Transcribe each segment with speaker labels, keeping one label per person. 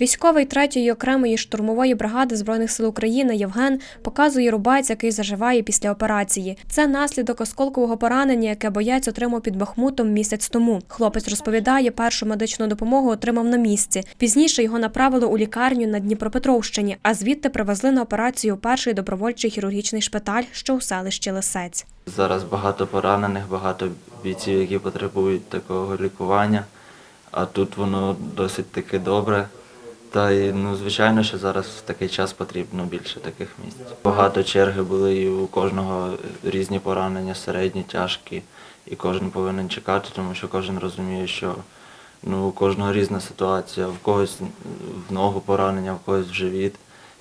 Speaker 1: Військовий третьої окремої штурмової бригади збройних сил України Євген показує рубець, який заживає після операції. Це наслідок осколкового поранення, яке боєць отримав під Бахмутом місяць тому. Хлопець розповідає, першу медичну допомогу отримав на місці. Пізніше його направили у лікарню на Дніпропетровщині, а звідти привезли на операцію перший добровольчий хірургічний шпиталь, що у селищі Лисець.
Speaker 2: Зараз багато поранених, багато бійців, які потребують такого лікування, а тут воно досить таки добре. Та й ну, звичайно, що зараз в такий час потрібно більше таких місць. Багато черги були і у кожного різні поранення, середні, тяжкі, і кожен повинен чекати, тому що кожен розуміє, що ну, у кожного різна ситуація, в когось в ногу поранення, в когось в живіт.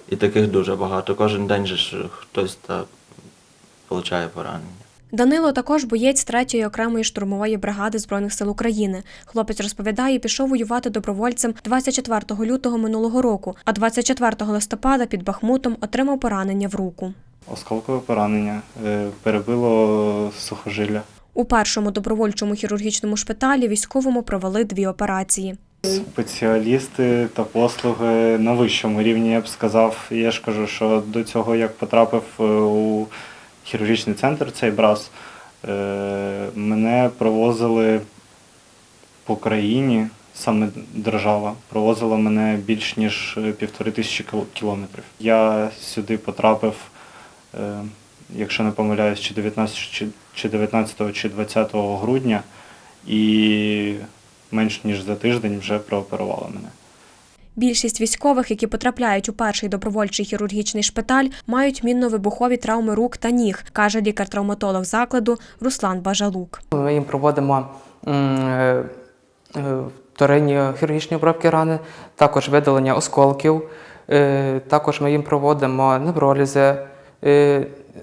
Speaker 2: І таких дуже багато. Кожен день же ж хтось та отримує поранення.
Speaker 1: Данило також боєць третьої окремої штурмової бригади збройних сил України. Хлопець розповідає, пішов воювати добровольцем 24 лютого минулого року, а 24 листопада під Бахмутом отримав поранення в руку.
Speaker 3: Осколкове поранення, е, перебило сухожилля.
Speaker 1: У першому добровольчому хірургічному шпиталі військовому провели дві операції.
Speaker 3: Спеціалісти та послуги на вищому рівні, я б сказав. Я ж кажу, що до цього, як потрапив е, у хірургічний центр, цей брас, е, мене провозили по країні, саме держава, провозила мене більш ніж е, півтори тисячі кілометрів. Я сюди потрапив, е, якщо не помиляюсь, чи 19, чи- чи 19 чи 20 грудня, і менш ніж за тиждень вже прооперували мене.
Speaker 1: Більшість військових, які потрапляють у перший добровольчий хірургічний шпиталь, мають мінно-вибухові травми рук та ніг, каже лікар-травматолог закладу Руслан Бажалук.
Speaker 4: Ми їм проводимо е, е, вторинні хірургічні обробки рани, також видалення осколків. Е, Також ми їм проводимо невролізи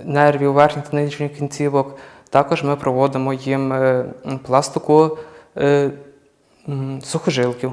Speaker 4: нервів верхніх та нижніх кінцівок. Також ми проводимо їм пластику сухожилків.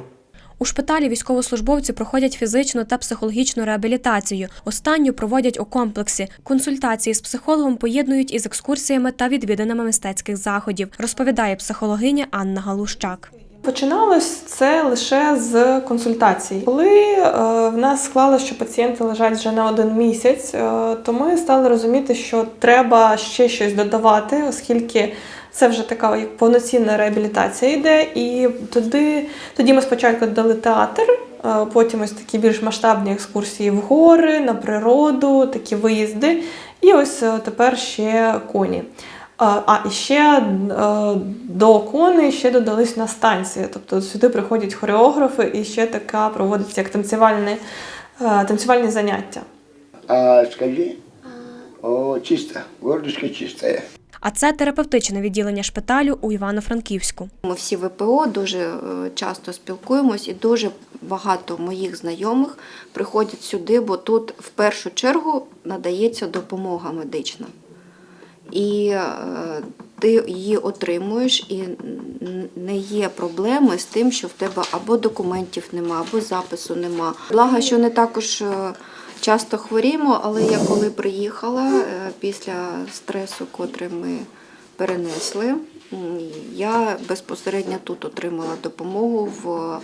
Speaker 1: У шпиталі військовослужбовці проходять фізичну та психологічну реабілітацію. Останню проводять у комплексі. Консультації з психологом поєднують із екскурсіями та відвіданими мистецьких заходів, розповідає психологиня Анна Галущак.
Speaker 5: Починалось це лише з консультацій. Коли е, в нас склалося, що пацієнти лежать вже на один місяць, е, то ми стали розуміти, що треба ще щось додавати, оскільки це вже така як повноцінна реабілітація йде. І тоді, тоді ми спочатку додали театр, е, потім ось такі більш масштабні екскурсії в гори, на природу, такі виїзди. І ось тепер ще коні. А, і ще е, до коней ще додались на станції. Тобто сюди приходять хореографи і ще така проводиться як танцювальне, е, танцювальні заняття.
Speaker 6: А скажи, о, чисто, горлышко чистое.
Speaker 1: А це терапевтичне відділення шпиталю у Івано-Франківську.
Speaker 7: Ми всі ВПО дуже е, часто спілкуємось, і дуже багато моїх знайомих приходять сюди, бо тут в першу чергу надається допомога медична. І е, ти її отримуєш, і не є проблеми з тим, що в тебе або документів нема, або запису нема. Благо, що не також е, часто хворіємо, але я коли приїхала е, після стресу, котрий ми перенесли, я безпосередньо тут отримала допомогу в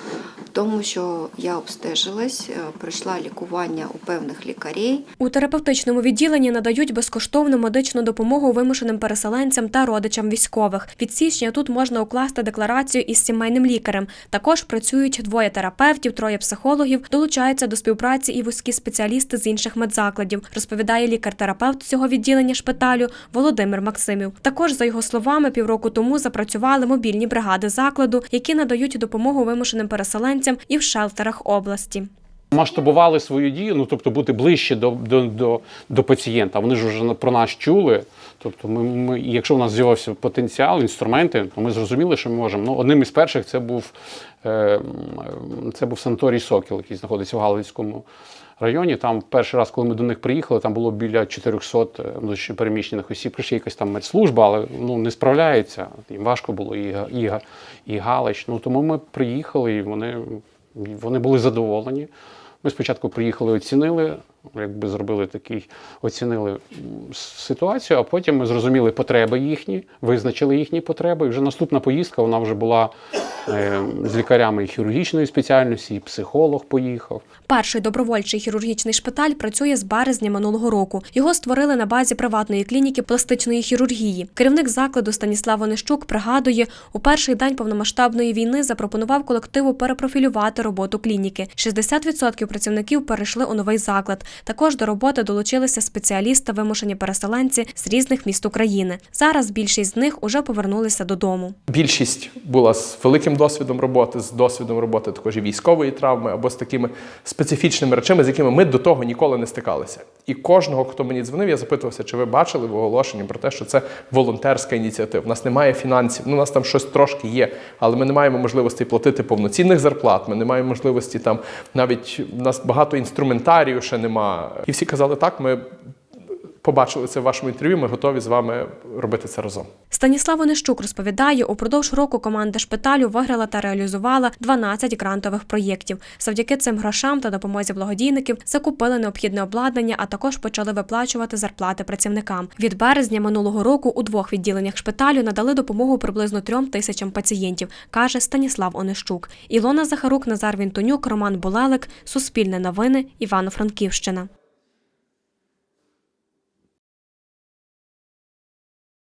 Speaker 7: тому, що я обстежилась, е, пройшла лікування у певних лікарів.
Speaker 1: У терапевтичному відділенні надають безкоштовну медичну допомогу вимушеним переселенцям та родичам військових. Від січня тут можна укласти декларацію із сімейним лікарем. Також працюють двоє терапевтів, троє психологів. Долучаються до співпраці і вузькі спеціалісти з інших медзакладів, розповідає лікар-терапевт цього відділення шпиталю Володимир Максимів. Також, за його словами, півроку тому запрацювали мобільні бригади закладу, які надають допомогу вимушеним переселенцям і в шелтерах області.
Speaker 8: масштабували свою дію, ну тобто бути ближче до, до, до, до пацієнта. Вони ж вже про нас чули. Тобто, ми, ми, якщо в нас з'явився потенціал, інструменти, то ми зрозуміли, що ми можемо. Ну, одним із перших це був, е, це був санаторій Сокіл, який знаходиться в Галицькому районі. Там перший раз, коли ми до них приїхали, там було біля 400 внутрішньо переміщених осіб. Прийшли якась там медслужба, але ну, не справляється. Їм важко було і, і, і Галич. Ну, тому ми приїхали, і вони, вони були задоволені. Ми спочатку приїхали, оцінили якби зробили такий, оцінили ситуацію, а потім ми зрозуміли потреби їхні, визначили їхні потреби. І вже наступна поїздка вона вже була е, з лікарями хірургічної спеціальності, і психолог поїхав.
Speaker 1: Перший добровольчий хірургічний шпиталь працює з березня минулого року. Його створили на базі приватної клініки пластичної хірургії. Керівник закладу Станіслав Онищук пригадує, у перший день повномасштабної війни запропонував колективу перепрофілювати роботу клініки. 60% працівників перейшли у новий заклад. Також до роботи долучилися спеціалісти, вимушені переселенці з різних міст України. Зараз більшість з них уже повернулися додому.
Speaker 9: Більшість була з великим досвідом роботи, з досвідом роботи також і військової травми або з такими специфічними речами, з якими ми до того ніколи не стикалися. І кожного, хто мені дзвонив, я запитувався, чи ви бачили в оголошенні про те, що це волонтерська ініціатива. У нас немає фінансів, ну у нас там щось трошки є, але ми не маємо можливості платити повноцінних зарплат. Ми не маємо можливості там навіть у нас багато інструментарію ще нема. І всі казали, так, ми побачили це в вашому інтерв'ю. Ми готові з вами робити це разом.
Speaker 1: Станіслав Онищук розповідає, упродовж року команда шпиталю виграла та реалізувала 12 грантових проєктів. Завдяки цим грошам та допомозі благодійників закупили необхідне обладнання, а також почали виплачувати зарплати працівникам. Від березня минулого року у двох відділеннях шпиталю надали допомогу приблизно трьом тисячам пацієнтів, каже Станіслав Онищук. Ілона Захарук, Назар Вінтонюк, Роман Булелик, Суспільне новини, Івано-Франківщина.